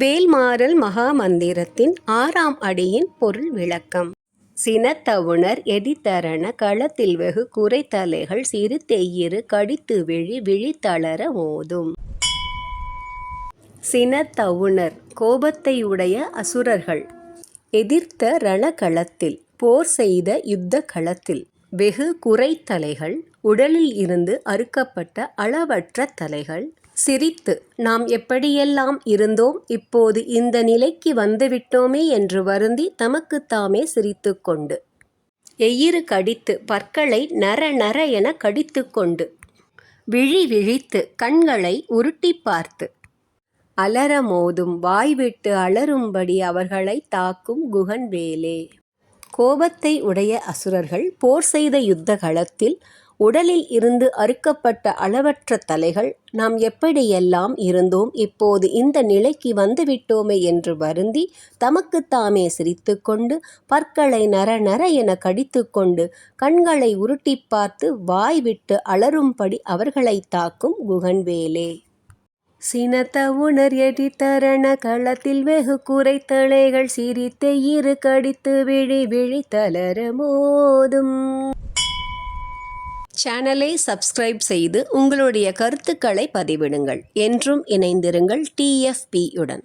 வேல்மாறல் மகா மந்திரத்தின் ஆறாம் அடியின் பொருள் விளக்கம். சினத்தவுணர் எதித்தரண களத்தில் வெகு குறைத்தலைகள் சிறு தெய்யிரு கடித்து விழி விழித்தளர மோதும் சினத்தவுணர் கோபத்தையுடைய அசுரர்கள் எதிர்த்த ரணகளத்தில் போர் செய்த யுத்த களத்தில் வெகு குறைத்தலைகள் உடலில் இருந்து அறுக்கப்பட்ட அளவற்ற தலைகள் சிரித்து நாம் எப்படியெல்லாம் இருந்தோம் இப்போது இந்த நிலைக்கு வந்துவிட்டோமே? என்று வருந்தி தமக்குத்தாமே சிரித்துக்கொண்டு எயிறு கடித்து பற்களை நர நர என கடித்துக்கொண்டு விழி விழித்து கண்களை உருட்டி பார்த்து. அலற மோதும் வாய்விட்டு அலறும்படி அவர்களை தாக்கும் குகன் வேலே. கோபத்தை உடைய அசுரர்கள் போர் செய்த யுத்த களத்தில் உடலில் இருந்து அறுக்கப்பட்ட அளவற்ற தலைகள் நாம் எப்படியெல்லாம் இருந்தோம் இப்போது இந்த நிலைக்கு வந்துவிட்டோமே என்று வருந்தி தமக்குத்தாமே சிரித்துக்கொண்டு பற்களை நர நர என கடித்துக்கொண்டு கண்களை உருட்டி பார்த்து வாய் விட்டு அலறும்படி அவர்களை தாக்கும் குகன்வேலே. சினத்த உணர் எடித்தரண களத்தில் வெகு குறைத்தலைகள் சிரித்து இரு கடித்து விழி விழி தளர மோதும். சேனலை சப்ஸ்கிரைப் செய்து உங்களுடைய கருத்துக்களை பதிவிடுங்கள். என்றும் இணைந்திருங்கள் டிஎஃபியுடன்